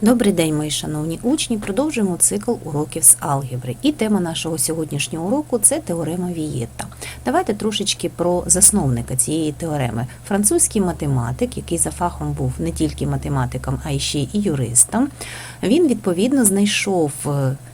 Добрий день, мої шановні учні. Продовжуємо цикл уроків з алгебри. І тема нашого сьогоднішнього уроку це теорема Вієта. Давайте трошечки про засновника цієї теореми. Французький математик, який за фахом був не тільки математиком, а й ще й юристом. Він відповідно знайшов.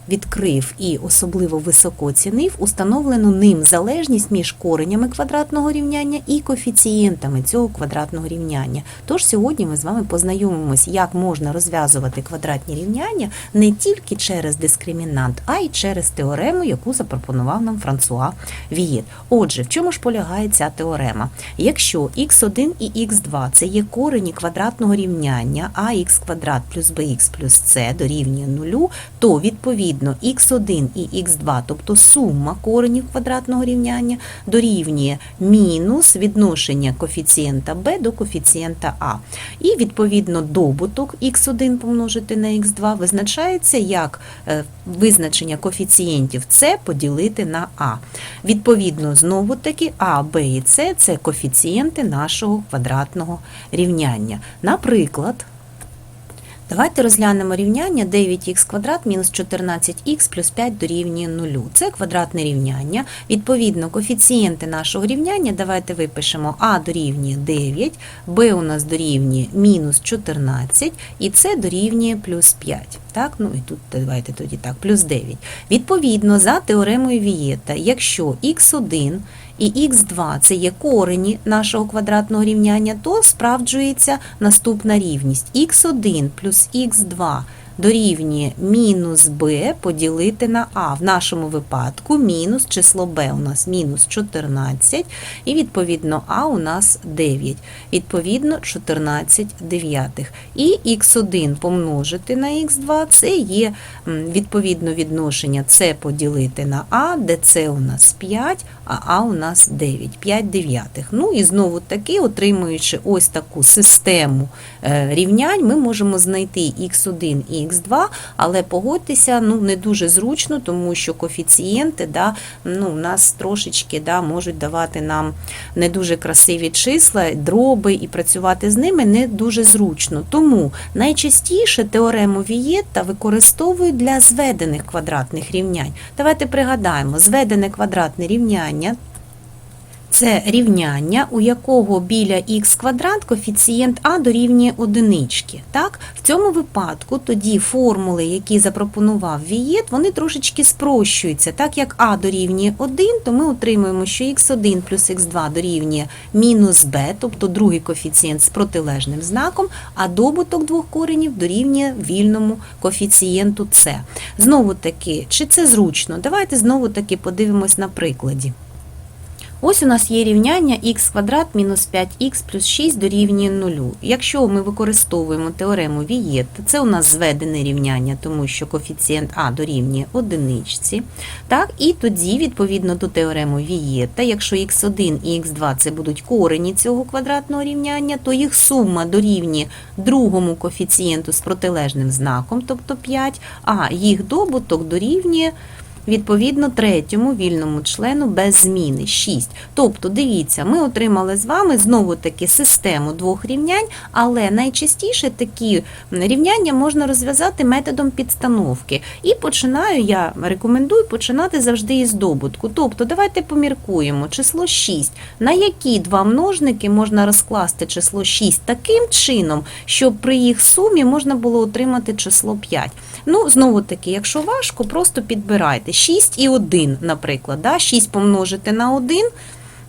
Відкрив і особливо високо оцінив установлену ним залежність між коренями квадратного рівняння і коефіцієнтами цього квадратного рівняння. Тож сьогодні ми з вами познайомимось, як можна розв'язувати квадратні рівняння не тільки через дискримінант, а й через теорему, яку запропонував нам Франсуа Вієт. Отже, в чому ж полягає ця теорема? Якщо х1 і х2 це є корені квадратного рівняння ax квадрат плюс bx плюс c дорівнює нулю, то відповідно х1 і х2, тобто сума коренів квадратного рівняння, дорівнює мінус відношення коефіцієнта b до коефіцієнта а. І відповідно добуток х1 помножити на х2 визначається як е, визначення коефіцієнтів c поділити на а. Відповідно, знову таки а, б і с це коефіцієнти нашого квадратного рівняння. Наприклад, Давайте розглянемо рівняння 9х квадрат мінус 14х плюс 5 дорівнює 0. Це квадратне рівняння. Відповідно, коефіцієнти нашого рівняння давайте випишемо а дорівнює 9, б у нас дорівнює мінус 14 і с дорівнює плюс 5. Так, ну і тут давайте тоді так, плюс 9. Відповідно, за теоремою Вієта, якщо х1 і х2 це є корені нашого квадратного рівняння, то справджується наступна рівність. х1 плюс х2 дорівнює мінус b поділити на а. В нашому випадку мінус число b у нас мінус 14, і відповідно а у нас 9. Відповідно 14 дев'ятих. І х1 помножити на х2 це є відповідно відношення c поділити на а, де c у нас 5, а а у нас 9, 5 дев'ятих. Ну і знову таки, отримуючи ось таку систему е, рівнянь, ми можемо знайти х1 і х2, але погодьтеся, ну не дуже зручно, тому що коефіцієнти да, ну, у нас трошечки да, можуть давати нам не дуже красиві числа, дроби, і працювати з ними не дуже зручно. Тому найчастіше теорему Вієта використовують для зведених квадратних рівнянь. Давайте пригадаємо, зведене квадратне рівняння. Це рівняння, у якого біля х квадрат коефіцієнт а дорівнює одинички. Так? В цьому випадку тоді формули, які запропонував Вієт, вони трошечки спрощуються. Так як а дорівнює 1, то ми отримуємо, що х1 плюс х2 дорівнює мінус b, тобто другий коефіцієнт з протилежним знаком, а добуток двох коренів дорівнює вільному коефіцієнту c. Знову таки, чи це зручно? Давайте знову таки подивимось на прикладі. Ось у нас є рівняння х квадрат мінус 5х плюс 6 дорівнює 0. Якщо ми використовуємо теорему Вієта, це у нас зведене рівняння, тому що коефіцієнт А дорівнює одиничці. Так, і тоді, відповідно до теореми Вієта, якщо х1 і х2 це будуть корені цього квадратного рівняння, то їх сума дорівнює другому коефіцієнту з протилежним знаком, тобто 5, а їх добуток дорівнює Відповідно, третьому вільному члену без зміни 6. Тобто, дивіться, ми отримали з вами знову таки систему двох рівнянь, але найчастіше такі рівняння можна розв'язати методом підстановки. І починаю, я рекомендую починати завжди із добутку. Тобто, давайте поміркуємо число 6. На які два множники можна розкласти число 6 таким чином, щоб при їх сумі можна було отримати число 5. Ну, знову таки, якщо важко, просто підбирайте 6 і 1, наприклад. Да? 6 помножити на 1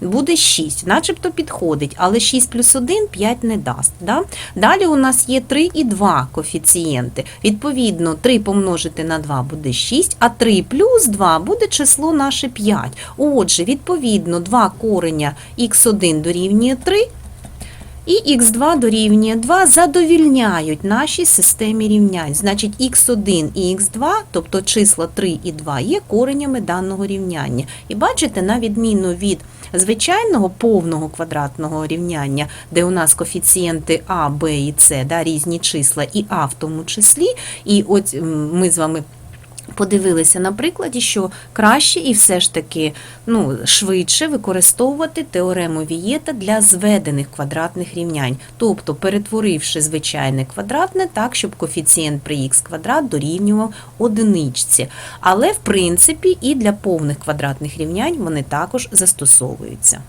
буде 6, начебто підходить, але 6 плюс 1 5 не дасть. Да? Далі у нас є 3 і 2 коефіцієнти. Відповідно, 3 помножити на 2 буде 6, а 3 плюс 2 буде число наше 5. Отже, відповідно, 2 кореня х1 дорівнює 3, і х2 дорівнює 2 задовільняють нашій системі рівнянь. Значить, х1 і х2, тобто числа 3 і 2, є коренями даного рівняння. І бачите, на відміну від звичайного повного квадратного рівняння, де у нас коефіцієнти А, Б і С, да, різні числа, і А в тому числі, і от ми з вами Подивилися на прикладі, що краще і все ж таки ну, швидше використовувати теорему Вієта для зведених квадратних рівнянь, тобто перетворивши звичайне квадратне так, щоб коефіцієнт при х квадрат дорівнював одиничці. Але, в принципі, і для повних квадратних рівнянь вони також застосовуються.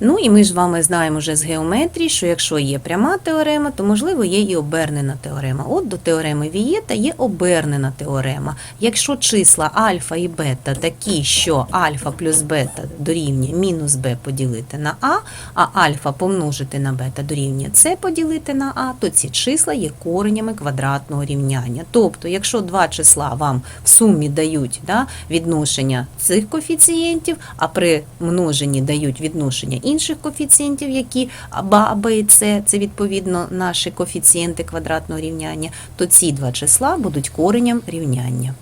Ну і ми ж вами знаємо вже з геометрії, що якщо є пряма теорема, то можливо є і обернена теорема. От до теореми Вієта є обернена теорема. Якщо числа альфа і бета такі, що альфа плюс бета дорівнює мінус b поділити на а, а альфа помножити на бета дорівнює c поділити на а, то ці числа є коренями квадратного рівняння. Тобто, якщо два числа вам в сумі дають да, відношення цих коефіцієнтів, а при множенні дають відношення інших коефіцієнтів, які А, Б і С, це відповідно наші коефіцієнти квадратного рівняння, то ці два числа будуть коренем рівняння.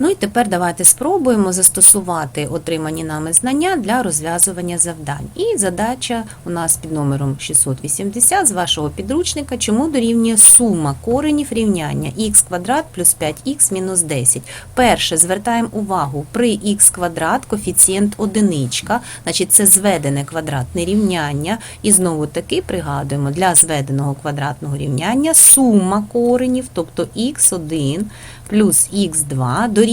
Ну і тепер давайте спробуємо застосувати отримані нами знання для розв'язування завдань. І задача у нас під номером 680 з вашого підручника, чому дорівнює сума коренів рівняння х квадрат плюс 5х мінус 10. Перше, звертаємо увагу, при х квадрат коефіцієнт одиничка, значить це зведене квадратне рівняння. І знову таки пригадуємо, для зведеного квадратного рівняння сума коренів, тобто х1 плюс х2 дорівнює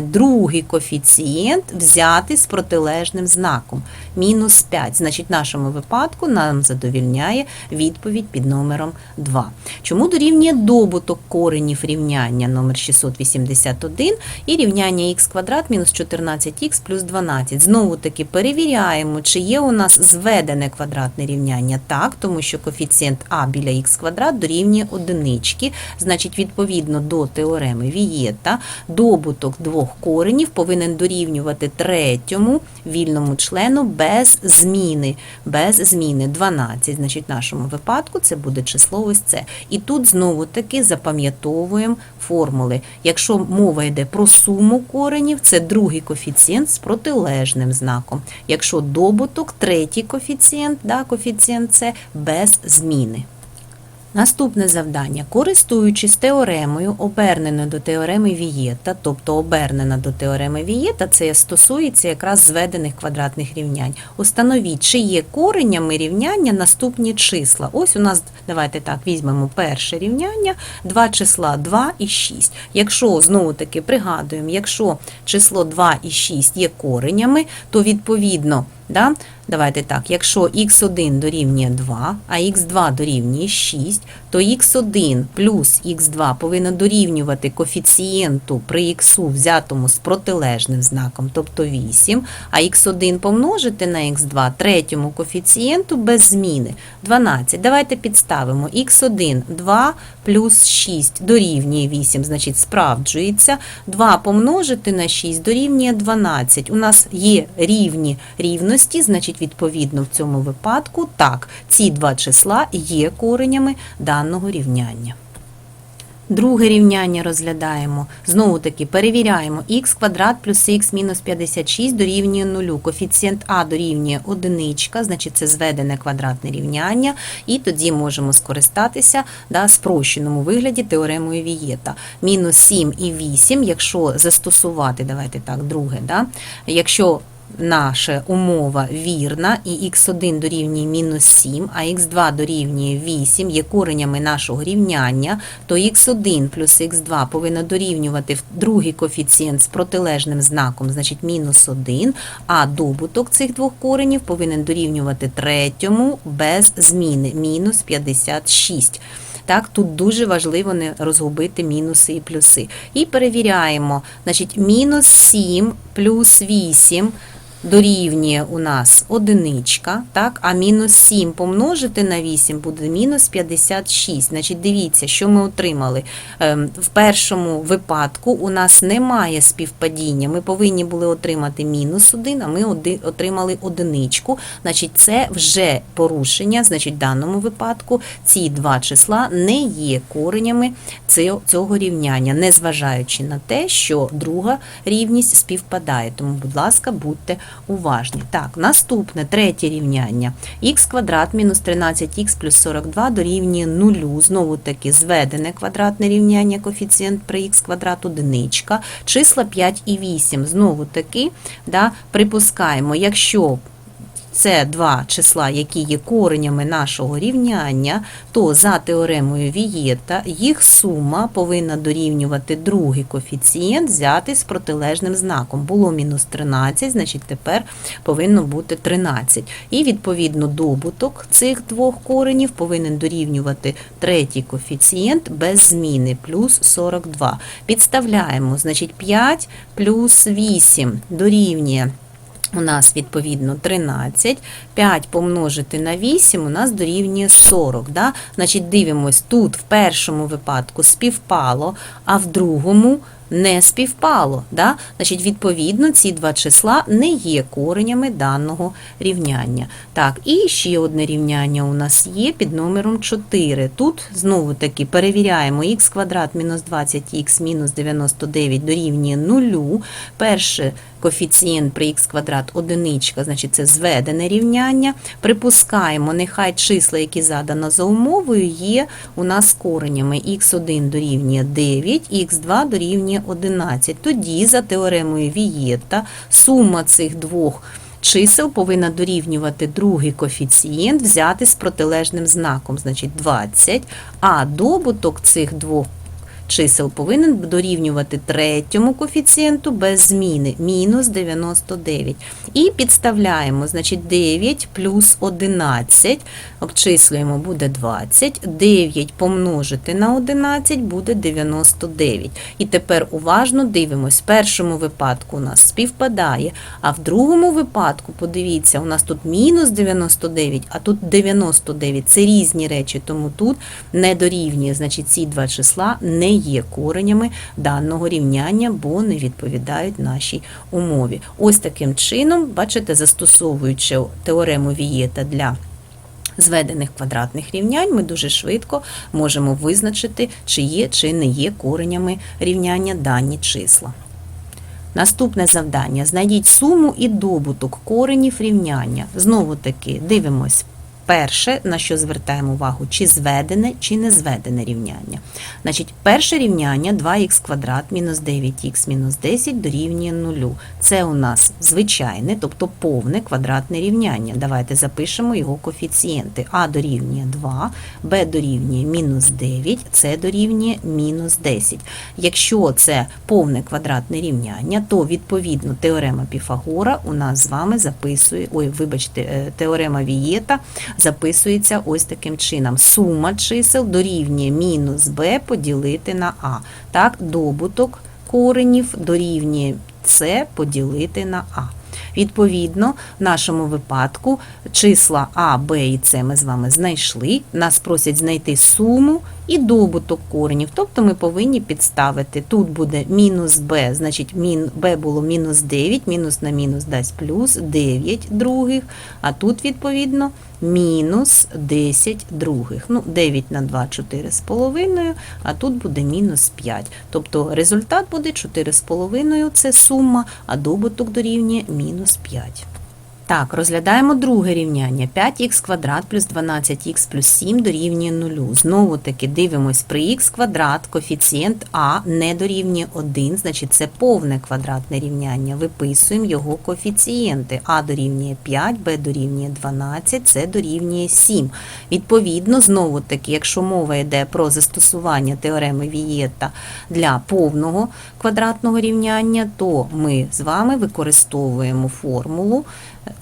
другий коефіцієнт взяти з протилежним знаком мінус 5. Значить, в нашому випадку нам задовільняє відповідь під номером 2. Чому дорівнює добуток коренів рівняння номер 681 і рівняння х квадрат мінус 14х плюс 12. Знову таки перевіряємо, чи є у нас зведене квадратне рівняння. Так, тому що коефіцієнт а біля х квадрат дорівнює одинички. Значить, відповідно до теореми Вієта, добуток двох коренів повинен дорівнювати третьому вільному члену без зміни. Без зміни 12. Значить, в нашому випадку це буде число ось це. І тут знову таки запам'ятовуємо формули. Якщо мова йде про суму коренів, це другий коефіцієнт з протилежним знаком. Якщо добуток, третій коефіцієнт, да, коефіцієнт це без зміни. Наступне завдання. Користуючись теоремою, оберненою до теореми Вієта, тобто обернена до теореми Вієта, це стосується якраз зведених квадратних рівнянь. Установіть, чи є коренями рівняння наступні числа. Ось у нас, давайте так, візьмемо перше рівняння, два числа 2 і 6. Якщо, знову таки, пригадуємо, якщо число 2 і 6 є коренями, то відповідно, да, Давайте так, якщо х1 дорівнює 2, а х2 дорівнює 6, то х1 плюс х2 повинно дорівнювати коефіцієнту при х взятому з протилежним знаком, тобто 8, а х1 помножити на х2 третьому коефіцієнту без зміни 12. Давайте підставимо. х1 2 плюс 6 дорівнює 8, значить справджується. 2 помножити на 6 дорівнює 12. У нас є рівні рівності, значить відповідно в цьому випадку так, ці два числа є коренями даного рівняння. Друге рівняння розглядаємо. Знову таки перевіряємо х квадрат плюс х мінус 56 дорівнює 0. Коефіцієнт а дорівнює одиничка, значить це зведене квадратне рівняння, і тоді можемо скористатися да, спрощеному вигляді теоремою Вієта. Мінус 7 і 8, якщо застосувати, давайте так, друге, да, якщо наша умова вірна, і х1 дорівнює мінус 7, а х2 дорівнює 8 є коренями нашого рівняння, то х1 плюс х2 повинно дорівнювати другий коефіцієнт з протилежним знаком, значить мінус 1, а добуток цих двох коренів повинен дорівнювати третьому без зміни, мінус 56. Так, тут дуже важливо не розгубити мінуси і плюси. І перевіряємо, значить, мінус 7 плюс 8 дорівнює у нас одиничка, так, а мінус 7 помножити на 8 буде мінус 56. Значить, дивіться, що ми отримали. Ем, В першому випадку у нас немає співпадіння. Ми повинні були отримати мінус 1, а ми отримали одиничку. Значить, це вже порушення. Значить, в даному випадку ці два числа не є коренями цього- рівняння, незважаючи на те, що друга рівність співпадає. Тому, будь ласка, будьте уважні. Так, наступне третє рівняння. х квадрат мінус 13х плюс 42 дорівнює 0. Знову таки зведене квадратне рівняння, коефіцієнт при х квадрат одиничка, числа 5 і 8. Знову таки, да, припускаємо, якщо це два числа, які є коренями нашого рівняння, то за теоремою Вієта їх сума повинна дорівнювати другий коефіцієнт взяти з протилежним знаком. Було мінус 13, значить тепер повинно бути 13. І відповідно добуток цих двох коренів повинен дорівнювати третій коефіцієнт без зміни плюс 42. Підставляємо, значить 5 плюс 8 дорівнює. У нас відповідно 13, 5 помножити на 8 у нас дорівнює 40. Да? Значить, дивимось, тут в першому випадку співпало, а в другому не співпало. Да? Значить, відповідно, ці два числа не є коренями даного рівняння. Так, і ще одне рівняння у нас є під номером 4. Тут знову таки перевіряємо х квадрат мінус 20х мінус 99 дорівнює 0. Перше коефіцієнт при х квадрат одиничка, значить це зведене рівняння. Припускаємо, нехай числа, які задано за умовою, є у нас коренями. х1 дорівнює 9, х2 дорівнює 11. Тоді, за теоремою Вієта, сума цих двох чисел повинна дорівнювати другий коефіцієнт, взяти з протилежним знаком, значить 20, а добуток цих двох чисел повинен дорівнювати третьому коефіцієнту без зміни, мінус 99. І підставляємо, значить 9 плюс 11, обчислюємо, буде 20, 9 помножити на 11 буде 99. І тепер уважно дивимось, в першому випадку у нас співпадає, а в другому випадку, подивіться, у нас тут мінус 99, а тут 99. Це різні речі, тому тут не дорівнює, значить ці два числа не є коренями даного рівняння, бо не відповідають нашій умові. Ось таким чином, бачите, застосовуючи теорему Вієта для зведених квадратних рівнянь, ми дуже швидко можемо визначити, чи є чи не є коренями рівняння дані числа. Наступне завдання: знайдіть суму і добуток коренів рівняння. Знову таки дивимось. Перше, на що звертаємо увагу, чи зведене, чи не зведене рівняння. Значить, перше рівняння 2х квадрат мінус 9х мінус 10 дорівнює 0. Це у нас звичайне, тобто повне квадратне рівняння. Давайте запишемо його коефіцієнти. А дорівнює 2, Б дорівнює мінус 9, С дорівнює мінус 10. Якщо це повне квадратне рівняння, то відповідно теорема Піфагора у нас з вами записує, ой, вибачте, е, теорема Вієта записується ось таким чином. Сума чисел дорівнює мінус b поділити на а. Так, добуток коренів дорівнює c поділити на а. Відповідно, в нашому випадку числа А, Б і С ми з вами знайшли. Нас просять знайти суму і добуток коренів. Тобто ми повинні підставити. Тут буде мінус b, значить b було мінус 9, мінус на мінус дасть плюс 9 других, а тут, відповідно, мінус 10 других. Ну, 9 на 2 4,5, а тут буде мінус 5. Тобто результат буде 4,5 це сума, а добуток дорівнює мінус 5. Так, розглядаємо друге рівняння. 5х квадрат плюс 12х плюс 7 дорівнює 0. Знову таки дивимось, при х квадрат коефіцієнт А не дорівнює 1, значить це повне квадратне рівняння. Виписуємо його коефіцієнти. А дорівнює 5, Б дорівнює 12, С дорівнює 7. Відповідно, знову таки, якщо мова йде про застосування теореми Вієта для повного квадратного рівняння, то ми з вами використовуємо формулу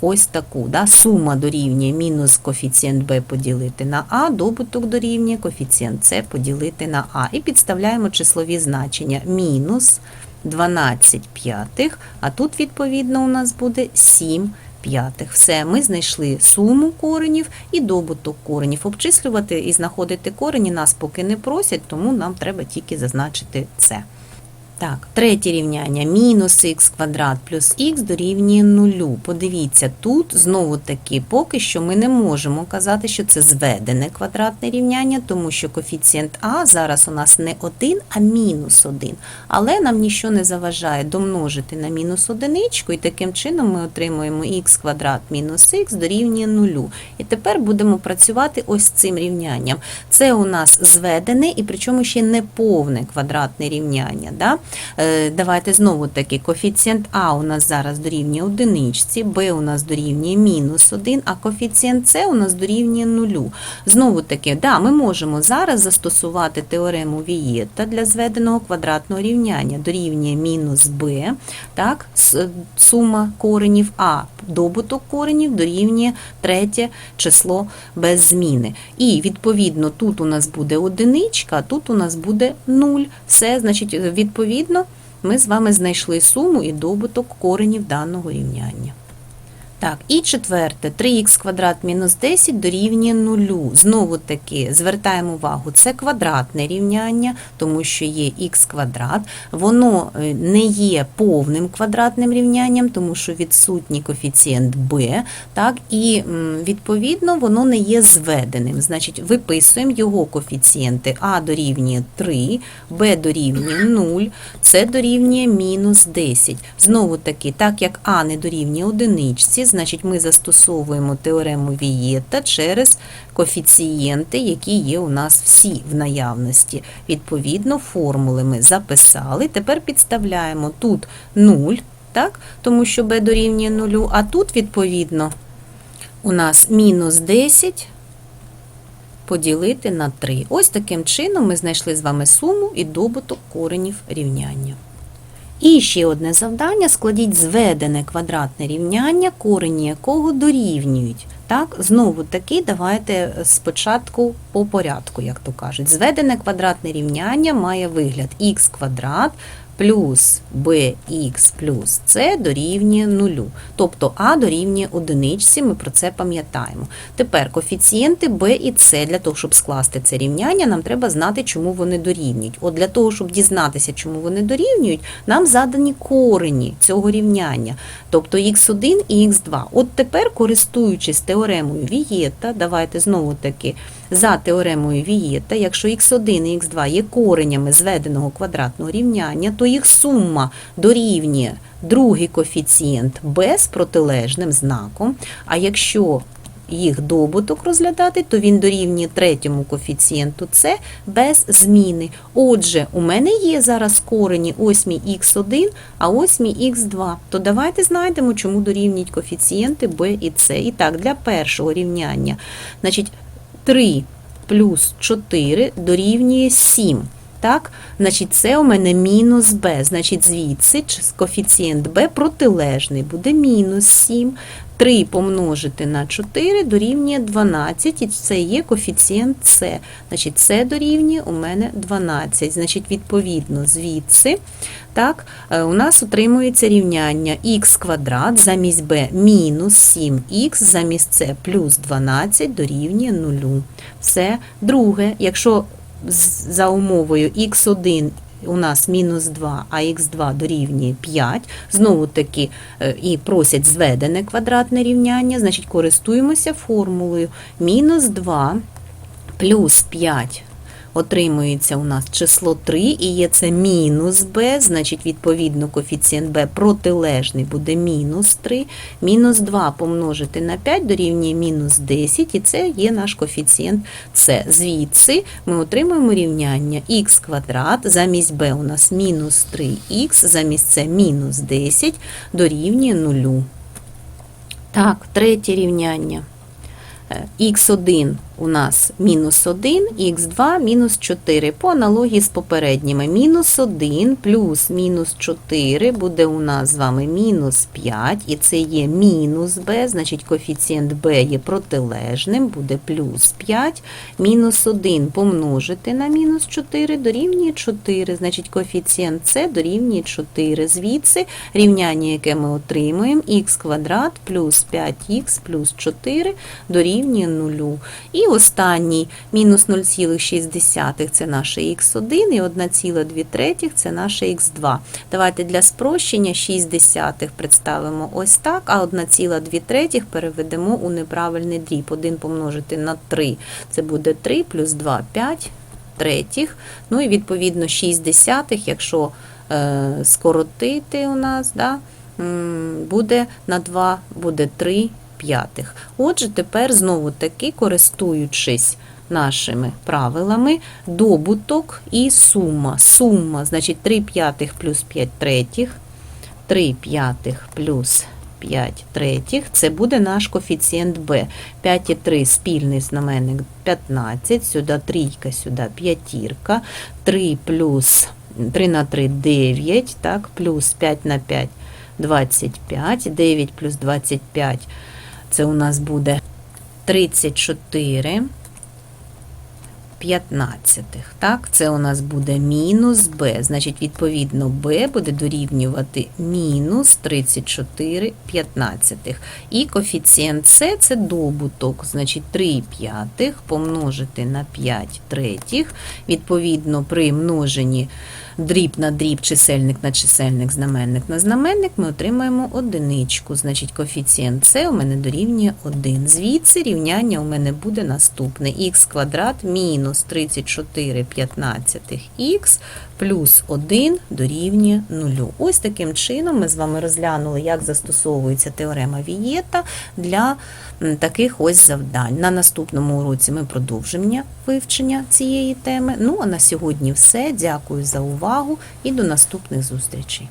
ось таку. Да? Сума дорівнює мінус коефіцієнт b поділити на а, добуток дорівнює коефіцієнт С поділити на а. І підставляємо числові значення мінус 12 п'ятих, а тут, відповідно, у нас буде 7 п'ятих. Все, ми знайшли суму коренів і добуток коренів. Обчислювати і знаходити корені нас поки не просять, тому нам треба тільки зазначити це. Так, третє рівняння. Мінус х квадрат плюс х дорівнює нулю. Подивіться, тут знову таки поки що ми не можемо казати, що це зведене квадратне рівняння, тому що коефіцієнт А зараз у нас не 1, а мінус 1. Але нам нічого не заважає домножити на мінус одиничку, і таким чином ми отримуємо х квадрат мінус х дорівнює нулю. І тепер будемо працювати ось цим рівнянням. Це у нас зведене і причому ще не повне квадратне рівняння. Да? Е, Давайте знову таки коефіцієнт А у нас зараз дорівнює одиничці, Б у нас дорівнює мінус 1, а коефіцієнт С у нас дорівнює нулю. Знову таки, да, ми можемо зараз застосувати теорему Вієта для зведеного квадратного рівняння. Дорівнює мінус Б, так, сума коренів, а добуток коренів дорівнює третє число без зміни. І відповідно тут у нас буде одиничка, тут у нас буде 0. Все, значить, відповідно, ми з вами знайшли суму і добуток коренів даного рівняння. Так, і четверте, 3х квадрат мінус 10 дорівнює нулю. Знову таки звертаємо увагу, це квадратне рівняння, тому що є х квадрат. Воно е, не є повним квадратним рівнянням, тому що відсутній коефіцієнт b, так, і відповідно воно не є зведеним. Значить, виписуємо його коефіцієнти а дорівнює 3, b дорівнює 0, c дорівнює мінус 10. Знову таки, так як а не дорівнює одиничці, значить ми застосовуємо теорему Вієта через коефіцієнти, які є у нас всі в наявності. Відповідно, формули ми записали. Тепер підставляємо тут 0, так, тому що b дорівнює 0, а тут, відповідно, у нас мінус 10 поділити на 3. Ось таким чином ми знайшли з вами суму і добуток коренів рівняння. І ще одне завдання: складіть зведене квадратне рівняння, корені якого дорівнюють. Так, знову таки, давайте спочатку по порядку, як то кажуть. Зведене квадратне рівняння має вигляд х квадрат плюс bx плюс c дорівнює нулю. Тобто а дорівнює одиничці, ми про це пам'ятаємо. Тепер коефіцієнти b і c, для того, щоб скласти це рівняння, нам треба знати, чому вони дорівнюють. От для того, щоб дізнатися, чому вони дорівнюють, нам задані корені цього рівняння, тобто х1 і х2. От тепер, користуючись теоремою Вієта, давайте знову таки за теоремою Вієта, якщо х1 і х2 є коренями зведеного квадратного рівняння, то їх сума дорівнює другий коефіцієнт b з протилежним знаком. А якщо їх добуток розглядати, то він дорівнює третьому коефіцієнту c без зміни. Отже, у мене є зараз корені ось мій х1, а ось мій х2. То давайте знайдемо, чому дорівнюють коефіцієнти b і c. І так, для першого рівняння, значить, 3 плюс 4 дорівнює 7. Так, значить, це у мене мінус b. Значить, звідси коефіцієнт b протилежний буде мінус 7. 3 помножити на 4 дорівнює 12, і це є коефіцієнт c. Значить, це дорівнює у мене 12. Значить, відповідно, звідси так, е, у нас отримується рівняння х квадрат замість b мінус 7х, замість c плюс 12 дорівнює 0. Все. Друге, якщо за умовою х1 у нас мінус 2, а х2 дорівнює 5, знову таки е, і просять зведене квадратне рівняння, значить користуємося формулою. Мінус 2 плюс 5 отримується у нас число 3, і є це мінус b, значить, відповідно, коефіцієнт b протилежний буде мінус 3. Мінус 2 помножити на 5 дорівнює мінус 10, і це є наш коефіцієнт c. Звідси ми отримуємо рівняння х квадрат, замість b у нас мінус 3х, замість c мінус 10 дорівнює 0. Так, третє рівняння. х1 у нас мінус 1, х2 мінус 4. По аналогії з попередніми. Мінус 1 плюс мінус 4 буде у нас з вами мінус 5, і це є мінус b, значить коефіцієнт b є протилежним, буде плюс 5. Мінус 1 помножити на мінус 4 дорівнює 4, значить коефіцієнт c дорівнює 4. Звідси рівняння, яке ми отримуємо, х квадрат плюс 5х плюс 4 дорівнює 0. І останній мінус 0,6 це наше х1 і 1,2 це наше х2. Давайте для спрощення 6 десятих представимо ось так, а 1,2 переведемо у неправильний дріб. 1 помножити на 3 це буде 3 плюс 2 – 5 третіх. Ну і відповідно 6 десятих, якщо е, скоротити у нас, да, буде на 2, буде 3 п'ятих. Отже, тепер знову таки, користуючись нашими правилами, добуток і сума. Сума, значить 3 п'ятих плюс 5 третіх, 3 п'ятих плюс 5 третіх, це буде наш коефіцієнт b. 5 і 3 спільний знаменник 15, сюди трійка, сюди п'ятірка, 3 плюс 3 на 3 9, так, плюс 5 на 5 25, 9 плюс 25, це у нас буде 34 15. Так, це у нас буде мінус b. Значить, відповідно, b буде дорівнювати мінус 34 15. І коефіцієнт c – це добуток. Значить, 3 п'ятих помножити на 5 третіх. Відповідно, при множенні дріб на дріб, чисельник на чисельник, знаменник на знаменник, ми отримаємо одиничку. Значить, коефіцієнт С у мене дорівнює 1. Звідси рівняння у мене буде наступне. х квадрат мінус 34 15 х плюс 1 дорівнює 0. Ось таким чином ми з вами розглянули, як застосовується теорема Вієта для таких ось завдань. На наступному уроці ми продовжимо вивчення цієї теми. Ну а на сьогодні все. Дякую за увагу і до наступних зустрічей.